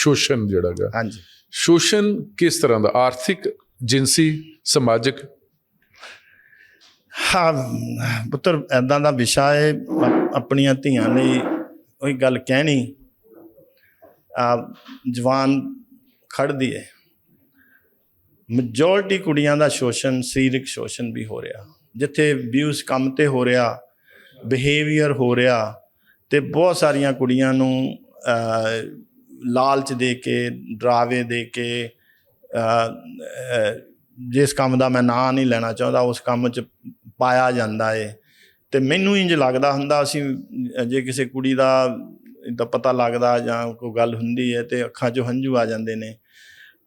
ਸ਼ੋਸ਼ਣ ਜਿਹੜਾ ਹੈਗਾ। ਹਾਂਜੀ। ਸ਼ੋਸ਼ਣ ਕਿਸ ਤਰ੍ਹਾਂ ਦਾ? ਆਰਥਿਕ ਜਿੰਸੀ ਸਮਾਜਿਕ? ਹਾਂ ਪੁੱਤਰ ਐਦਾਂ ਦਾ ਵਿਸ਼ਾ ਹੈ ਆਪ- ਆਪਣੀਆਂ ਧੀਆਂ ਲਈ ਉਹੀ ਗੱਲ ਕਹਿਣੀ ਆ ਜਵਾਨ ਖੜਦੀ ਹੈ ਮੈਜੋਰਟੀ ਕੁੜੀਆਂ ਦਾ ਸ਼ੋਸ਼ਣ ਸਰੀਰਕ ਸ਼ੋਸ਼ਣ ਵੀ ਹੋ ਰਿਹਾ। ਜਿੱਥੇ ਵਿਊਜ਼ ਕੰਮ ਤੇ ਹੋ ਰਿਹਾ ਬਿਹੇਵੀਅਰ ਹੋ ਰਿਹਾ ਤੇ ਬਹੁਤ ਸਾਰੀਆਂ ਕੁੜੀਆਂ ਨੂੰ ਲਾਲਚ ਦੇ ਕੇ, ਡਰਾਵੇ ਦੇ ਕੇ ਜਿਸ ਕੰਮ ਦਾ ਮੈਂ ਨਾਂ ਨਹੀਂ ਲੈਣਾ ਚਾਹੁੰਦਾ, ਉਸ ਕੰਮ 'ਚ ਪਾਇਆ ਜਾਂਦਾ ਏ। ਤੇ ਮੈਨੂੰ ਇੰਜ ਲੱਗਦਾ ਹੁੰਦਾ, ਅਸੀਂ, ਜੇ ਕਿਸੇ ਕੁੜੀ ਦਾ ਦਾ ਪਤਾ ਲੱਗਦਾ ਜਾਂ ਕੋਈ ਗੱਲ ਹੁੰਦੀ ਹੈ ਤੇ ਅੱਖਾਂ 'ਚੋਂ ਹੰਝੂ ਆ ਜਾਂਦੇ ਨੇ,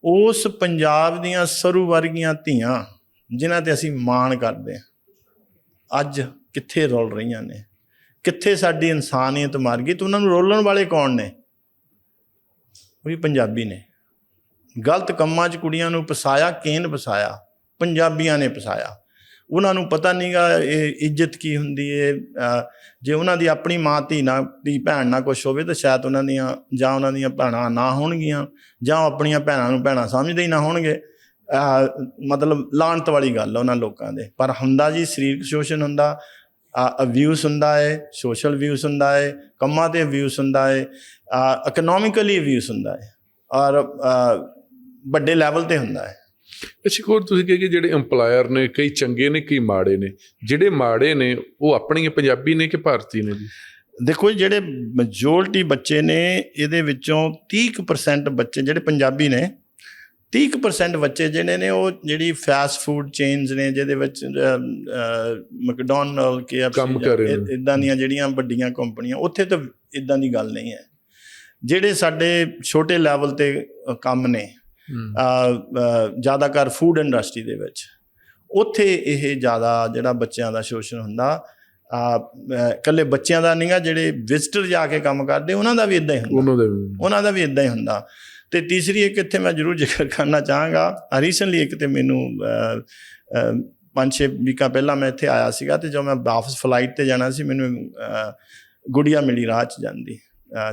ਉਸ ਪੰਜਾਬ ਦੀਆਂ ਸਰੂ ਵਰਗੀਆਂ ਧੀਆਂ, ਜਿਨ੍ਹਾਂ ਤੇ ਅਸੀਂ ਮਾਣ ਕਰਦੇ ਹਾਂ, ਅੱਜ ਕਿੱਥੇ ਰੁਲ ਰਹੀਆਂ ਨੇ? ਕਿੱਥੇ ਸਾਡੀ ਇਨਸਾਨੀਅਤ ਮਰ ਗਈ? ਤੇ ਉਹਨਾਂ ਨੂੰ ਰੋਲਣ ਵਾਲੇ ਕੌਣ ਨੇ? ਉਹ ਵੀ ਪੰਜਾਬੀ ਨੇ। ਗਲਤ ਕੰਮਾਂ 'ਚ ਕੁੜੀਆਂ ਨੂੰ ਫਸਾਇਆ, ਕੇਨ ਫਸਾਇਆ, ਪੰਜਾਬੀਆਂ ਨੇ ਫਸਾਇਆ। ਉਹਨਾਂ ਨੂੰ ਪਤਾ ਨਹੀਂਗਾ ਇਹ ਇੱਜ਼ਤ ਕੀ ਹੁੰਦੀ ਹੈ ਜੇ ਉਹਨਾਂ ਦੀ ਆਪਣੀ ਮਾਂ, ਧੀ ਨਾ ਦੀ ਭੈਣ ਨਾ ਕੁਝ ਹੋਵੇ ਤਾਂ ਸ਼ਾਇਦ ਉਹਨਾਂ ਦੀਆਂ ਜਾਂ ਉਹਨਾਂ ਦੀਆਂ ਭੈਣਾਂ ਨਾ ਹੋਣਗੀਆਂ ਜਾਂ ਉਹ ਆਪਣੀਆਂ ਭੈਣਾਂ ਨੂੰ ਭੈਣਾਂ ਸਮਝਦੇ ਹੀ ਨਾ ਹੋਣਗੇ। ਮਤਲਬ ਲਾਂਤ ਵਾਲੀ ਗੱਲ ਉਹਨਾਂ ਲੋਕਾਂ ਦੇ। ਪਰ ਹੁੰਦਾ ਜੀ, ਸਰੀਰਕ ਸ਼ੋਸ਼ਣ ਹੁੰਦਾ ਅਬਿਊਸ ਹੁੰਦਾ ਹੈ ਸੋਸ਼ਲ ਅਬਿਊਸ ਹੁੰਦਾ ਹੈ ਕੰਮਾਂ ਤੇ ਅਬਿਊਸ ਹੁੰਦਾ ਹੈ ਇਕਨੋਮਿਕਲੀ ਅਬਿਊਸ ਹੁੰਦਾ ਹੈ ਔਰ ਵੱਡੇ ਲੈਵਲ ਤੇ ਹੁੰਦਾ ਹੈ ਅੱਛਾ ਹੋਰ ਤੁਸੀਂ ਕਹੇ ਕਿ ਜਿਹੜੇ EMPLOYER ਨੇ ਕਈ ਚੰਗੇ ਨੇ ਕਈ ਮਾੜੇ ਨੇ ਜਿਹੜੇ ਮਾੜੇ ਨੇ ਉਹ ਆਪਣੇ ਪੰਜਾਬੀ ਨੇ ਕਿ ਭਾਰਤੀ ਨੇ ਜੀ? ਦੇਖੋ ਜਿਹੜੇ ਮੈਜੋਰਟੀ ਬੱਚੇ ਨੇ ਇਹਦੇ ਵਿੱਚੋਂ 30% ਬੱਚੇ ਜਿਹੜੇ ਪੰਜਾਬੀ ਨੇ 30% ਬੱਚੇ ਜਿਹੜੇ ਨੇ ਉਹ ਜਿਹੜੀ ਫਾਸਟ ਫੂਡ ਚੇਨਸ ਨੇ ਜਿਹਦੇ ਵਿੱਚ ਮੈਕਡੋਨਲਡ ਕੇ। ਇਦਾਂ ਦੀਆਂ ਜਿਹੜੀਆਂ ਵੱਡੀਆਂ ਕੰਪਨੀਆਂ ਉੱਥੇ ਤਾਂ ਇਦਾਂ ਦੀ ਗੱਲ ਨਹੀਂ ਹੈ ਜਿਹੜੇ ਸਾਡੇ ਛੋਟੇ ਲੈਵਲ ਤੇ ਕੰਮ ਨੇ ਜ਼ਿਆਦਾਤਰ ਫੂਡ ਇੰਡਸਟਰੀ ਦੇ ਵਿੱਚ ਉੱਥੇ ਇਹ ਜ਼ਿਆਦਾ ਜਿਹੜਾ ਬੱਚਿਆਂ ਦਾ ਸ਼ੋਸ਼ਣ ਹੁੰਦਾ ਆ ਇਕੱਲੇ ਬੱਚਿਆਂ ਦਾ ਨਹੀਂਗਾ ਜਿਹੜੇ ਵਿਜ਼ਟਰ ਜਾ ਕੇ ਕੰਮ ਕਰਦੇ ਉਹਨਾਂ ਦਾ ਵੀ ਇਦਾਂ ਹੀ ਹੁੰਦਾ। ਉਹਨਾਂ ਦੇ ਵੀ। ਇਦਾਂ ਹੀ ਹੁੰਦਾ। ਤੇ ਤੀਸਰੀ ਇੱਕ ਇੱਥੇ ਮੈਂ ਜ਼ਰੂਰ ਜ਼ਿਕਰ ਕਰਨਾ ਚਾਹਾਂਗਾ। ਰੀਸੈਂਟਲੀ ਇੱਕ ਤੇ ਮੈਨੂੰ ਪੰਜ ਛੇ ਵੀਕਾਂ ਪਹਿਲਾਂ ਮੈਂ ਇੱਥੇ ਆਇਆ ਸੀਗਾ ਤੇ ਜਦੋਂ ਮੈਂ ਵਾਪਸ ਫਲਾਈਟ ਤੇ ਜਾਣਾ ਸੀ ਮੈਨੂੰ ਗੁੜੀਆ ਮਿਲੀ ਰਾਹ 'ਚ ਜਾਂਦੀ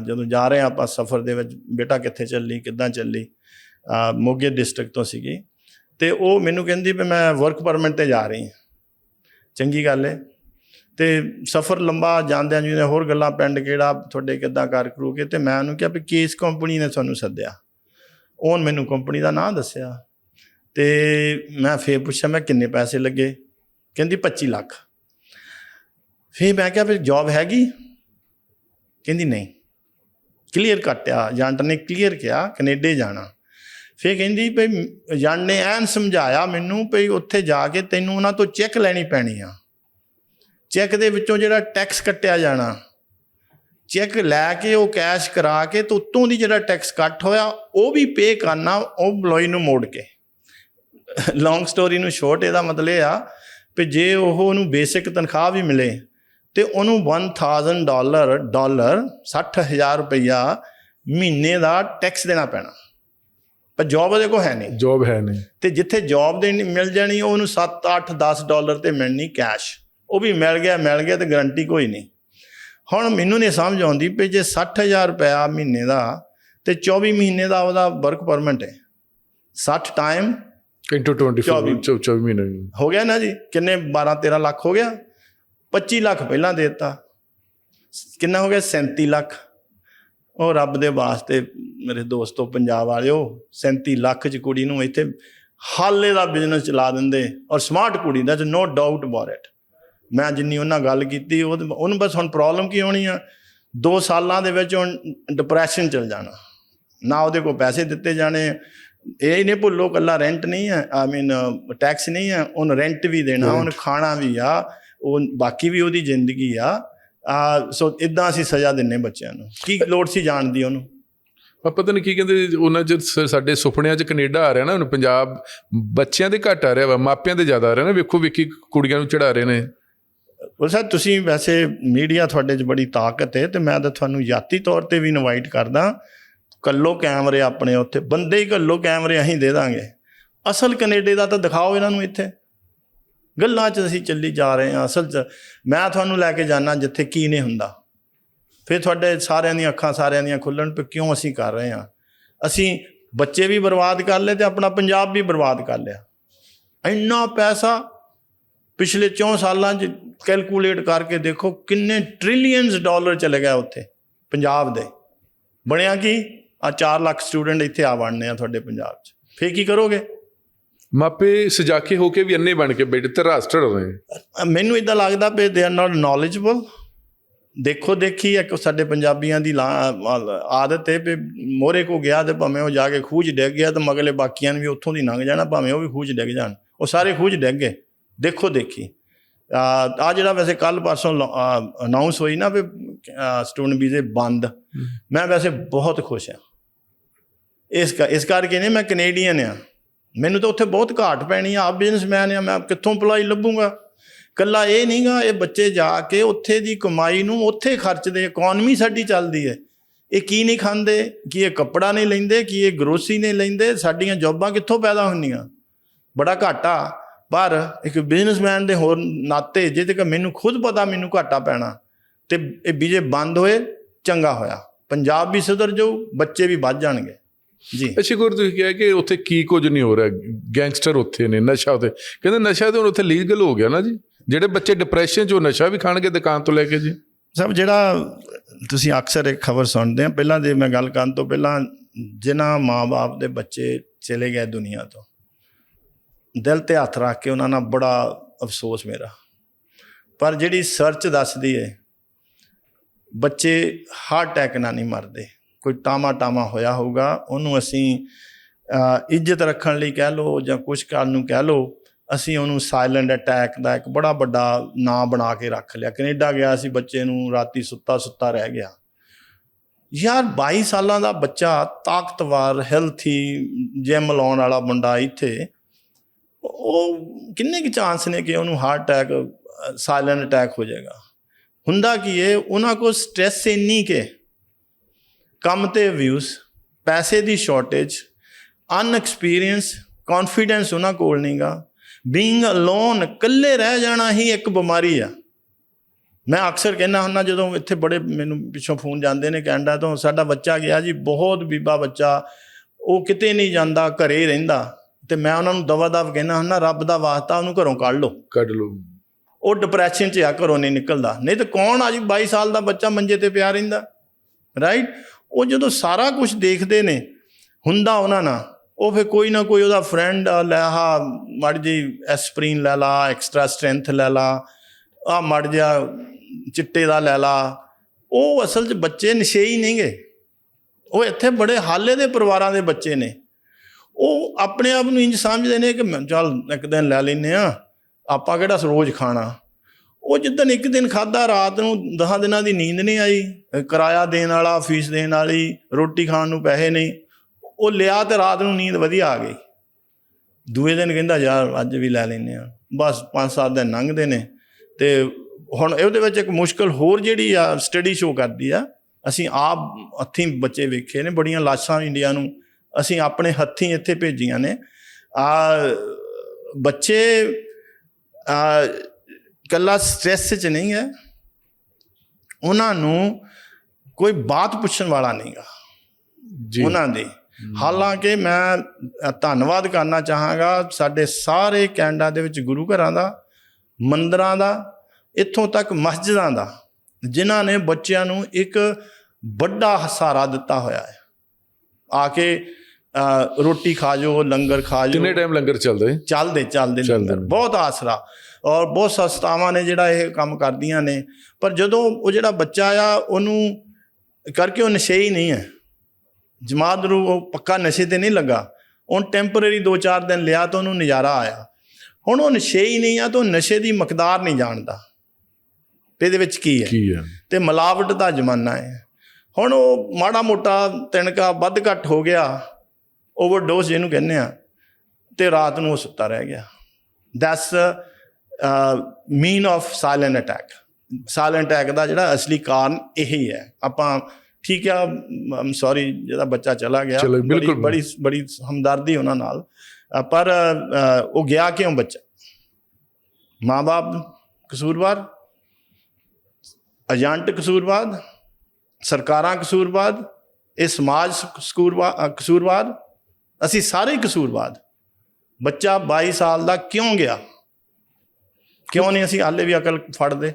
ਜਦੋਂ ਜਾ ਰਹੇ ਆਪਾਂ ਸਫ਼ਰ ਦੇ ਵਿੱਚ ਬੇਟਾ ਕਿੱਥੇ ਚੱਲੀ ਕਿੱਦਾਂ ਚੱਲੀ? ਮੋਗੇ ਡਿਸਟ੍ਰਿਕਟ ਤੋਂ ਸੀਗੀ। ਤੇ ਉਹ ਮੈਨੂੰ ਕਹਿੰਦੀ ਵੀ ਮੈਂ ਵਰਕ ਪਰਮਿਟ ਤੇ ਜਾ ਰਹੀ ਹਾਂ। ਚੰਗੀ ਗੱਲ ਹੈ ਤੇ ਸਫ਼ਰ ਲੰਬਾ ਜਾਂਦਿਆਂ ਜਿਵੇਂ ਹੋਰ ਗੱਲਾਂ, ਪਿੰਡ ਕਿਹੜਾ, ਤੁਹਾਡੇ ਕਿੱਦਾਂ ਕਰ ਕਰੂ ਕੇ ਤੇ ਮੈਂ ਉਹਨੂੰ ਕਿਹਾ ਵੀ ਕਿਸ ਕੰਪਨੀ ਨੇ ਤੁਹਾਨੂੰ ਸੱਦਿਆ? ਉਹਨ ਮੈਨੂੰ ਕੰਪਨੀ ਦਾ ਨਾਂ ਦੱਸਿਆ ਤੇ ਮੈਂ ਫੇਰ ਪੁੱਛਿਆ, ਮੈਂ ਕਿੰਨੇ ਪੈਸੇ ਲੱਗੇ? ਕਹਿੰਦੀ 25 ਲੱਖ। ਫੇਰ ਮੈਂ ਕਿਹਾ ਵੀ ਜੌਬ ਹੈਗੀ? ਕਹਿੰਦੀ ਨਹੀਂ। ਕਲੀਅਰ ਕੱਟਿਆ, ਏਜੰਟ ਨੇ ਕਲੀਅਰ ਕਿਹਾ, ਕੈਨੇਡਾ ਜਾਣਾ। ਫੇਰ ਕਹਿੰਦੀ ਭਈ ਏਜੰਟ ਨੇ ਐਨ ਸਮਝਾਇਆ ਮੈਨੂੰ ਭਈ ਉੱਥੇ ਜਾ ਕੇ ਤੈਨੂੰ ਉਹਨਾਂ ਤੋਂ ਚੈੱਕ ਲੈਣੀ ਪੈਣੀ ਆ। ਚੈੱਕ ਦੇ ਵਿੱਚੋਂ ਜਿਹੜਾ ਟੈਕਸ ਕੱਟਿਆ ਜਾਣਾ ਚੈੱਕ ਲੈ ਕੇ ਉਹ ਕੈਸ਼ ਕਰਾ ਕੇ ਤੇ ਉੱਤੋਂ ਦੀ ਜਿਹੜਾ ਟੈਕਸ ਕੱਟ ਹੋਇਆ ਉਹ ਵੀ ਪੇ ਕਰਨਾ ਉਹ EMPLOYE ਨੂੰ ਮੋੜ ਕੇ। ਲੌਂਗ ਸਟੋਰੀ ਨੂੰ ਸ਼ੋਰਟ ਇਹਦਾ ਮਤਲਬ ਇਹ ਆ ਕਿ ਜੇ ਉਹ ਉਹਨੂੰ ਬੇਸਿਕ ਤਨਖਾਹ ਵੀ ਮਿਲੇ ਤੇ ਉਹਨੂੰ 1000 ਡਾਲਰ ਡਾਲਰ 60000 ਰੁਪਈਆ ਮਹੀਨੇ ਦਾ ਟੈਕਸ ਦੇਣਾ ਪੈਣਾ। ਪਰ ਜੌਬ ਉਹਦੇ ਕੋਲ ਹੈ ਨਹੀਂ। ਜੌਬ ਹੈ ਨਹੀਂ। ਤੇ ਜਿੱਥੇ ਜੌਬ ਦੇ ਮਿਲ ਜਾਣੀ ਉਹ ਉਹਨੂੰ 7 8 10 ਡਾਲਰ ਤੇ ਮਿਲਣੀ ਕੈਸ਼ ਉਹ ਵੀ ਮਿਲ ਗਿਆ ਮਿਲ ਗਿਆ ਤੇ ਗਾਰੰਟੀ ਕੋਈ ਨਹੀਂ। ਹੁਣ ਮੈਨੂੰ ਨਹੀਂ ਸਮਝ ਆਉਂਦੀ ਵੀ ਜੇ 60000 ਰੁਪਇਆ ਮਹੀਨੇ ਦਾ ਤੇ 24 ਮਹੀਨੇ ਦਾ ਉਹਦਾ ਵਰਕ ਪਰਮਿਟ ਹੈ। 60 ਟਾਈਮ ਇੰਟੂ 24 ਚੌਵੀ। 24 ਮਹੀਨੇ। ਹੋ ਗਿਆ ਨਾ ਜੀ ਕਿੰਨੇ 12 13 ਲੱਖ ਹੋ ਗਿਆ। 25 ਲੱਖ ਪਹਿਲਾਂ ਦੇ ਦਿੱਤਾ। ਕਿੰਨਾ ਹੋ ਗਿਆ? 37 ਲੱਖ। ਉਹ ਰੱਬ ਦੇ ਵਾਸਤੇ ਮੇਰੇ ਦੋਸਤੋ ਪੰਜਾਬ ਵਾਲਿਓ 37 ਲੱਖ ਚ ਕੁੜੀ ਨੂੰ ਇੱਥੇ ਹਾਲੇ ਦਾ ਬਿਜ਼ਨਸ ਚਲਾ ਦਿੰਦੇ ਔਰ ਸਮਾਰਟ ਕੁੜੀ ਦਾ ਨੋ ਡਾਊਟ ਅਬਾਊਟ ਇਟ ਮੈਂ ਜਿੰਨੀ ਉਹਨਾਂ ਗੱਲ ਕੀਤੀ ਉਹ ਉਹਨੂੰ ਬਸ ਹੁਣ ਪ੍ਰੋਬਲਮ ਕੀ ਹੋਣੀ ਆ? 2 ਸਾਲਾਂ ਦੇ ਵਿੱਚ ਹੁਣ ਡਿਪਰੈਸ਼ਨ ਚਲ ਜਾਣਾ। ਨਾ ਉਹਦੇ ਕੋਲ ਪੈਸੇ ਦਿੱਤੇ ਜਾਣੇ ਇਹ ਹੀ ਨਹੀਂ ਭੁੱਲੋ ਕੱਲਾ ਰੈਂਟ ਨਹੀਂ ਹੈ ਆਈ ਮੀਨ ਟੈਕਸ ਨਹੀਂ ਹੈ ਉਹਨੂੰ ਰੈਂਟ ਵੀ ਦੇਣਾ ਉਹਨੂੰ ਖਾਣਾ ਵੀ ਆ ਉਹ ਬਾਕੀ ਵੀ ਉਹਦੀ ਜ਼ਿੰਦਗੀ ਆ। ਆ ਸੋ ਇਦਾਂ ਅਸੀਂ ਸਜ਼ਾ ਦਿੰਨੇ ਬੱਚਿਆਂ ਨੂੰ। ਕੀ ਲੋੜ ਸੀ ਜਾਣ ਦੀ ਉਹਨੂੰ? ਪਰ ਪਤਾ ਨਹੀਂ ਕੀ ਕਹਿੰਦੇ ਉਹਨਾਂ ਚ ਸਾਡੇ ਸੁਪਨਿਆਂ ਚ ਕੈਨੇਡਾ ਆ ਰਿਹਾ ਨਾ ਹੁਣ ਪੰਜਾਬ ਬੱਚਿਆਂ ਦੇ ਘੱਟ ਆ ਰਿਹਾ ਵਾ ਮਾਪਿਆਂ ਦੇ ਜ਼ਿਆਦਾ ਆ ਰਿਹਾ ਨਾ। ਵੇਖੋ ਵੇਖੀ ਕੁੜੀਆਂ ਨੂੰ ਚੜਾ ਰਹੇ ਨੇ। ਉਹ ਸਰ ਤੁਸੀਂ ਵੈਸੇ ਮੀਡੀਆ ਤੁਹਾਡੇ 'ਚ ਬੜੀ ਤਾਕਤ ਹੈ ਤੇ ਮੈਂ ਤਾਂ ਤੁਹਾਨੂੰ ਯਾਤੀ ਤੌਰ ਤੇ ਵੀ ਇਨਵਾਈਟ ਕਰਦਾ। ਕੱਲੋ ਕੈਮਰੇ ਆਪਣੇ ਉੱਥੇ, ਬੰਦੇ ਹੀ ਕੱਲੋ ਕੈਮਰੇ ਅਸੀਂ ਦੇ ਦਾਂਗੇ। ਅਸਲ ਕੈਨੇਡਾ ਦਾ ਤਾਂ ਦਿਖਾਓ ਇਹਨਾਂ ਨੂੰ ਇੱਥੇ। ਗੱਲਾਂ 'ਚ ਅਸੀਂ ਚੱਲੀ ਜਾ ਰਹੇ ਹਾਂ, ਅਸਲ 'ਚ ਮੈਂ ਤੁਹਾਨੂੰ ਲੈ ਕੇ ਜਾਣਾ ਜਿੱਥੇ ਕੀ ਨਹੀਂ ਹੁੰਦਾ। ਫਿਰ ਤੁਹਾਡੇ ਸਾਰਿਆਂ ਦੀਆਂ ਅੱਖਾਂ ਸਾਰਿਆਂ ਦੀਆਂ ਖੁੱਲਣ ਪਏ ਕਿਉਂ ਅਸੀਂ ਕਰ ਰਹੇ ਹਾਂ? ਅਸੀਂ ਬੱਚੇ ਵੀ ਬਰਬਾਦ ਕਰ ਲਏ ਤੇ ਆਪਣਾ ਪੰਜਾਬ ਵੀ ਬਰਬਾਦ ਕਰ ਲਿਆ। ਇੰਨਾ ਪੈਸਾ ਪਿਛਲੇ 4 ਸਾਲਾਂ 'ਚ ਕੈਲਕੂਲੇਟ ਕਰਕੇ ਦੇਖੋ ਕਿੰਨੇ ਟ੍ਰਿਲੀਅਨਸ ਡਾਲਰ ਚਲੇ ਗਏ ਉੱਥੇ ਪੰਜਾਬ ਦੇ। ਬਣਿਆ ਕੀ? ਆ 4 ਲੱਖ ਸਟੂਡੈਂਟ ਇੱਥੇ ਆ ਬਣਨੇ ਆ ਤੁਹਾਡੇ ਪੰਜਾਬ 'ਚ। ਫੇਰ ਕੀ ਕਰੋਗੇ? ਮਾਪੇ ਸਜਾਕੇ ਹੋ ਕੇ ਵੀ ਅੰਨੇ ਬਣ ਕੇ ਬੈਠੇ ਤੇ ਰਾਸ਼ਟਰ ਰਹੇ ਅ, ਮੈਨੂੰ ਇਦਾਂ ਲੱਗਦਾ ਵੀ ਦੇ ਆਰ ਨਾਟ ਨੋਲੇਜਬਲ ਦੇਖੋ ਦੇਖੀ ਇੱਕ ਸਾਡੇ ਪੰਜਾਬੀਆਂ ਦੀ ਆਦਤ ਹੈ ਵੀ ਮੋਰੇ ਕੋ ਗਿਆ ਤੇ ਭਾਵੇਂ ਉਹ ਜਾ ਕੇ ਖੂਜ ਡਿੱਗ ਗਿਆ ਤੇ ਮਗਲੇ ਬਾਕੀਆਂ ਨੇ ਵੀ ਉੱਥੋਂ ਦੀ ਲੰਘ ਜਾਣਾ ਭਾਵੇਂ ਉਹ ਵੀ ਖੂਜ ਡਿੱਗ ਜਾਣ। ਉਹ ਸਾਰੇ ਖੂਜ ਡਿੱਗ ਗਏ। ਦੇਖੋ ਦੇਖੀ। ਆ ਜਿਹੜਾ ਵੈਸੇ ਕੱਲ ਪਰਸੋਂ ਅਨਾਉਂਸ ਹੋਈ ਨਾ ਵੀ ਸਟੂਡੈਂਟ ਵੀਜ਼ੇ ਬੰਦ ਮੈਂ ਵੈਸੇ ਬਹੁਤ ਖੁਸ਼ ਹਾਂ। ਇਸ ਇਸ ਕਰਕੇ ਨਹੀਂ ਮੈਂ ਕੈਨੇਡੀਅਨ ਆ ਮੈਨੂੰ ਤਾਂ ਉੱਥੇ ਬਹੁਤ ਘਾਟ ਪੈਣੀ ਆ ਆਪ ਬਿਜ਼ਨਸਮੈਨ ਆ ਮੈਂ ਕਿੱਥੋਂ ਅਪਲਾਈ ਲੱਭੂੰਗਾ? ਕੱਲਾ ਇਹ ਨਹੀਂਗਾ ਇਹ ਬੱਚੇ ਜਾ ਕੇ ਉੱਥੇ ਦੀ ਕਮਾਈ ਨੂੰ ਉੱਥੇ ਖਰਚਦੇ ਇਕਨੋਮੀ ਸਾਡੀ ਚੱਲਦੀ ਹੈ। ਇਹ ਕੀ ਨਹੀਂ ਖਾਂਦੇ ਕੀ ਇਹ ਕੱਪੜਾ ਨਹੀਂ ਲੈਂਦੇ ਕੀ ਇਹ ਗਰੋਸਰੀ ਨਹੀਂ ਲੈਂਦੇ ਸਾਡੀਆਂ ਜੌਬਾਂ ਕਿੱਥੋਂ ਪੈਦਾ ਹੁੰਦੀਆਂ? ਬੜਾ ਘਾਟਾ। ਪਰ ਇੱਕ ਬਿਜ਼ਨਸਮੈਨ ਦੇ ਹੋਰ ਨਾਤੇ ਜੇ ਤੱਕ ਮੈਨੂੰ ਖੁਦ ਪਤਾ ਮੈਨੂੰ ਘਾਟਾ ਪੈਣਾ ਤੇ ਇਹ ਵੀਜ਼ੇ ਬੰਦ ਹੋਏ ਚੰਗਾ ਹੋਇਆ। ਪੰਜਾਬ ਵੀ ਸੁਧਰ ਜਾਊ ਬੱਚੇ ਵੀ ਵੱਧ ਜਾਣਗੇ। ਜੀ। ਅੱਛਾ ਗੁਰ ਤੁਸੀਂ ਕਿਹਾ ਕਿ ਉੱਥੇ ਕੀ ਕੁਝ ਨਹੀਂ ਹੋ ਰਿਹਾ ਗੈਂਗਸਟਰ ਉੱਥੇ ਨੇ ਨਸ਼ਾ ਉੱਥੇ। ਕਹਿੰਦੇ ਨਸ਼ਾ ਤੇ ਹੁਣ ਉੱਥੇ ਲੀਗਲ ਹੋ ਗਿਆ ਨਾ ਜੀ। ਜਿਹੜੇ ਬੱਚੇ ਡਿਪਰੈਸ਼ਨ 'ਚ ਉਹ ਨਸ਼ਾ ਵੀ ਖਾਣਗੇ ਦੁਕਾਨ ਤੋਂ ਲੈ ਕੇ ਜੀ। ਸਭ ਜਿਹੜਾ ਤੁਸੀਂ ਅਕਸਰ ਇੱਕ ਖਬਰ ਸੁਣਦੇ ਆ ਪਹਿਲਾਂ ਦੇ ਮੈਂ ਗੱਲ ਕਰਨ ਤੋਂ ਪਹਿਲਾਂ ਜਿਨ੍ਹਾਂ ਮਾਪੇ ਦੇ ਬੱਚੇ ਚਲੇ ਗਏ ਦੁਨੀਆ ਤੋਂ ਦਿਲ ਤੇ ਹੱਥ ਰੱਖ ਕੇ ਉਹਨਾਂ ਨਾਲ ਬੜਾ ਅਫਸੋਸ ਮੇਰਾ। ਪਰ ਜਿਹੜੀ ਸਰਚ ਦੱਸਦੀ ਹੈ ਬੱਚੇ ਹਾਰਟ ਅਟੈਕ ਨਾਲ ਨਹੀਂ ਮਰਦੇ। ਕੋਈ ਟਾਮਾ ਟਾਮਾ ਹੋਇਆ ਹੋਊਗਾ, ਉਹਨੂੰ ਅਸੀਂ ਇੱਜ਼ਤ ਰੱਖਣ ਲਈ ਕਹਿ ਲਓ ਜਾਂ ਕੁਝ ਕਰਨ ਨੂੰ ਕਹਿ ਲਓ, ਅਸੀਂ ਉਹਨੂੰ ਸਾਇਲੈਂਟ ਅਟੈਕ ਦਾ ਇੱਕ ਬੜਾ ਵੱਡਾ ਨਾਂ ਬਣਾ ਕੇ ਰੱਖ ਲਿਆ। ਕੈਨੇਡਾ ਗਿਆ ਸੀ ਬੱਚੇ ਨੂੰ, ਰਾਤੀ ਸੁੱਤਾ ਸੁੱਤਾ ਰਹਿ ਗਿਆ। ਯਾਰ 22 ਸਾਲਾਂ ਦਾ ਬੱਚਾ ਤਾਕਤਵਰ ਹੈਲਥੀ ਜਿਮ ਲਾਉਣ ਵਾਲਾ ਮੁੰਡਾ ਇੱਥੇ ਉਹ ਕਿੰਨੇ ਕੁ ਚਾਂਸ ਨੇ ਕਿ ਉਹਨੂੰ ਹਾਰਟ ਅਟੈਕ ਸਾਇਲੈਂਟ ਅਟੈਕ ਹੋ ਜਾਏਗਾ? ਹੁੰਦਾ ਕੀ ਹੈ ਉਹਨਾਂ ਕੋਲ ਸਟ੍ਰੈਸ ਇੰਨੀ ਕਿ ਕੰਮ ਤੇ ਵਿਊਜ਼ ਪੈਸੇ ਦੀ ਸ਼ਾਰਟੇਜ ਅਨਐਕਸਪੀਰੀਅੰਸ ਕੌਨਫੀਡੈਂਸ ਉਹਨਾਂ ਕੋਲ ਨਹੀਂਗਾ ਬੀਇੰਗ ਅਲੋਨ ਇਕੱਲੇ ਰਹਿ ਜਾਣਾ ਹੀ ਇੱਕ ਬਿਮਾਰੀ ਆ। ਮੈਂ ਅਕਸਰ ਕਹਿੰਦਾ ਹੁੰਦਾ ਜਦੋਂ ਇੱਥੇ ਬੜੇ ਮੈਨੂੰ ਪਿੱਛੋਂ ਫੋਨ ਜਾਂਦੇ ਨੇ ਕੈਨੇਡਾ ਤੋਂ, ਸਾਡਾ ਬੱਚਾ ਗਿਆ ਜੀ, ਬਹੁਤ ਬੀਬਾ ਬੱਚਾ, ਉਹ ਕਿਤੇ ਨਹੀਂ ਜਾਂਦਾ, ਘਰੇ ਹੀ ਰਹਿੰਦਾ। ਤੇ ਮੈਂ ਉਹਨਾਂ ਨੂੰ ਦਵਾ ਦਵ ਕਹਿੰਦਾ ਹੁੰਦਾ ਰੱਬ ਦਾ ਵਾਸਤਾ ਉਹਨੂੰ ਘਰੋਂ ਕੱਢ ਲਓ। ਕੱਢ ਲਓ। ਉਹ ਡਿਪਰੈਸ਼ਨ 'ਚ ਆ ਘਰੋਂ ਨਹੀਂ ਨਿਕਲਦਾ। ਨਹੀਂ ਤਾਂ ਕੌਣ ਆ ਜੀ 22 ਸਾਲ ਦਾ ਬੱਚਾ ਮੰਜੇ ਤੇ ਪਿਆ ਰਹਿੰਦਾ? ਰਾਈਟ ਉਹ ਜਦੋਂ ਸਾਰਾ ਕੁਝ ਦੇਖਦੇ ਨੇ ਹੁੰਦਾ ਉਹਨਾਂ ਨਾਲ ਉਹ ਫਿਰ ਕੋਈ ਨਾ ਕੋਈ ਉਹਦਾ ਫਰੈਂਡ ਲੈ ਆ ਮੜ ਜੀ ਐਸਪਰੀਨ ਲੈ ਲਾ ਐਕਸਟਰਾ ਸਟਰੈਂਥ ਲੈ ਲਾ ਆ ਮੜ ਜਾ ਚਿੱਟੇ ਦਾ ਲੈ ਲਾ। ਉਹ ਅਸਲ 'ਚ ਬੱਚੇ ਨਸ਼ੇ ਹੀ ਨਹੀਂਗੇ। ਉਹ ਇੱਥੇ ਬੜੇ ਹਾਲੇ ਦੇ ਪਰਿਵਾਰਾਂ ਦੇ ਬੱਚੇ ਨੇ। ਉਹ ਆਪਣੇ ਆਪ ਨੂੰ ਇੰਜ ਸਮਝਦੇ ਨੇ ਕਿ ਚੱਲ ਇੱਕ ਦਿਨ ਲੈ ਲੈਨੇ ਆ, ਆਪਾਂ ਕਿਹੜਾ ਰੋਜ਼ ਖਾਣਾ? ਉਹ ਜਿੱਦਣ ਇੱਕ ਦਿਨ ਖਾਦਾ ਰਾਤ ਨੂੰ 10 ਦਿਨਾਂ ਦੀ ਨੀਂਦ ਨਹੀਂ ਆਈ, ਕਿਰਾਇਆ ਦੇਣ ਵਾਲਾ, ਫੀਸ ਦੇਣ ਵਾਲੀ, ਰੋਟੀ ਖਾਣ ਨੂੰ ਪੈਸੇ ਨਹੀਂ, ਉਹ ਲਿਆ ਤੇ ਰਾਤ ਨੂੰ ਨੀਂਦ ਵਧੀਆ ਆ ਗਈ। ਦੂਏ ਦਿਨ ਕਹਿੰਦਾ ਯਾਰ ਅੱਜ ਵੀ ਲੈ ਲੈਨੇ ਆ। ਬਸ 5-7 ਦਿਨ ਲੰਘਦੇ ਨੇ ਤੇ ਹੁਣ ਇਹਦੇ ਵਿੱਚ ਇੱਕ ਮੁਸ਼ਕਲ ਹੋਰ ਜਿਹੜੀ ਆ ਸਟੱਡੀ ਸ਼ੋ ਕਰਦੀ ਆ, ਅਸੀਂ ਆਪ ਅੱਥੀ ਬੱਚੇ ਵੇਖੇ ਨੇ, ਬੜੀਆਂ ਲਾਸ਼ਾਂ ਇੰਡੀਆ ਨੂੰ ਅਸੀਂ ਆਪਣੇ ਹੱਥੀਂ ਇੱਥੇ ਭੇਜੀਆਂ ਨੇ। ਆ ਬੱਚੇ ਆ ਕੱਲਾ ਸਟ੍ਰੈਸ 'ਚ ਨਹੀਂ ਹੈ। ਉਹਨਾਂ ਨੂੰ ਕੋਈ ਬਾਤ ਪੁੱਛਣ ਵਾਲਾ ਨਹੀਂਗਾ ਜੀ। ਉਹਨਾਂ ਦੀ। ਹਾਲਾਂਕਿ ਮੈਂ ਧੰਨਵਾਦ ਕਰਨਾ ਚਾਹਾਂਗਾ ਸਾਡੇ ਸਾਰੇ ਕੈਨੇਡਾ ਦੇ ਵਿੱਚ ਗੁਰੂ ਘਰਾਂ ਦਾ ਮੰਦਰਾਂ ਦਾ ਇੱਥੋਂ ਤੱਕ ਮਸਜਿਦਾਂ ਦਾ ਜਿਨ੍ਹਾਂ ਨੇ ਬੱਚਿਆਂ ਨੂੰ ਇੱਕ ਵੱਡਾ ਹਸਾਰਾ ਦਿੱਤਾ ਹੋਇਆ ਹੈ। ਆ ਕੇ ਰੋਟੀ ਖਾ ਜੋ ਲੰਗਰ ਖਾ ਜੋ ਕਿੰਨੇ ਟਾਈਮ ਲੰਗਰ ਚੱਲਦੇ? ਚੱਲਦੇ ਚੱਲਦੇ ਲੰਗਰ। ਬਹੁਤ ਆਸਰਾ। ਔਰ ਬਹੁਤ ਸੰਸਥਾਵਾਂ ਨੇ ਜਿਹੜਾ ਇਹ ਕੰਮ ਕਰਦੀਆਂ ਨੇ। ਪਰ ਜਦੋਂ ਉਹ ਜਿਹੜਾ ਬੱਚਾ ਆ ਉਹਨੂੰ ਕਰਕੇ ਉਹ ਨਸ਼ੇ ਹੀ ਨਹੀਂ ਹੈ। ਜਮਾਤ ਨੂੰ ਉਹ ਪੱਕਾ ਨਸ਼ੇ ਤੇ ਨਹੀਂ ਲੱਗਾ। ਉਹ ਟੈਂਪਰੇਰੀ 2-4 ਦਿਨ ਲਿਆ ਤਾਂ ਉਹਨੂੰ ਨਜ਼ਾਰਾ ਆਇਆ। ਹੁਣ ਉਹ ਨਸ਼ੇ ਹੀ ਨਹੀਂ ਆ ਤਾਂ ਨਸ਼ੇ ਦੀ ਮਕਦਾਰ ਨਹੀਂ ਜਾਣਦਾ। ਤੇ ਇਹਦੇ ਵਿੱਚ ਕੀ ਹੈ? ਕੀ ਹੈ? ਤੇ ਮਿਲਾਵਟ ਦਾ ਜ਼ਮਾਨਾ ਹੈ। ਹੁਣ ਉਹ ਮਾੜਾ ਮੋਟਾ ਤਿਣਕਾ ਵੱਧ ਘੱਟ ਹੋ ਗਿਆ ਓਵਰਡੋਸ ਜਿਹਨੂੰ ਕਹਿੰਦੇ ਆ ਤੇ ਰਾਤ ਨੂੰ ਉਹ ਸੁੱਤਾ ਰਹਿ ਗਿਆ। That's mean of silent attack silent attack ਦਾ ਜਿਹੜਾ ਅਸਲੀ ਕਾਰਨ ਇਹੀ ਹੈ। ਆਪਾਂ ਠੀਕ ਆ ਆਮ ਸੌਰੀ ਜਿਹਦਾ ਬੱਚਾ ਚਲਾ ਗਿਆ। ਬੜੀ ਬੜੀ ਬੜੀ ਹਮਦਰਦੀ ਉਹਨਾਂ ਨਾਲ। ਪਰ ਉਹ ਗਿਆ ਕਿਉਂ ਬੱਚਾ? ਮਾਂ-ਬਾਪ ਕਸੂਰਵਾਰ? ਏਜੰਟ ਕਸੂਰਵਾਦ ਸਰਕਾਰਾਂ ਕਸੂਰਵਾਦ ਇਹ ਸਮਾਜ ਸ- ਕਸੂਰਵਾ ਅ, ਅਸੀਂ ਸਾਰੇ ਕਸੂਰਵਾਦ। ਬੱਚਾ 22 ਸਾਲ ਦਾ ਕਿਉਂ ਗਿਆ? ਕਿਉਂ ਨਹੀਂ ਅਸੀਂ ਹਾਲੇ ਵੀ ਅਕਲ ਫੜਦੇ?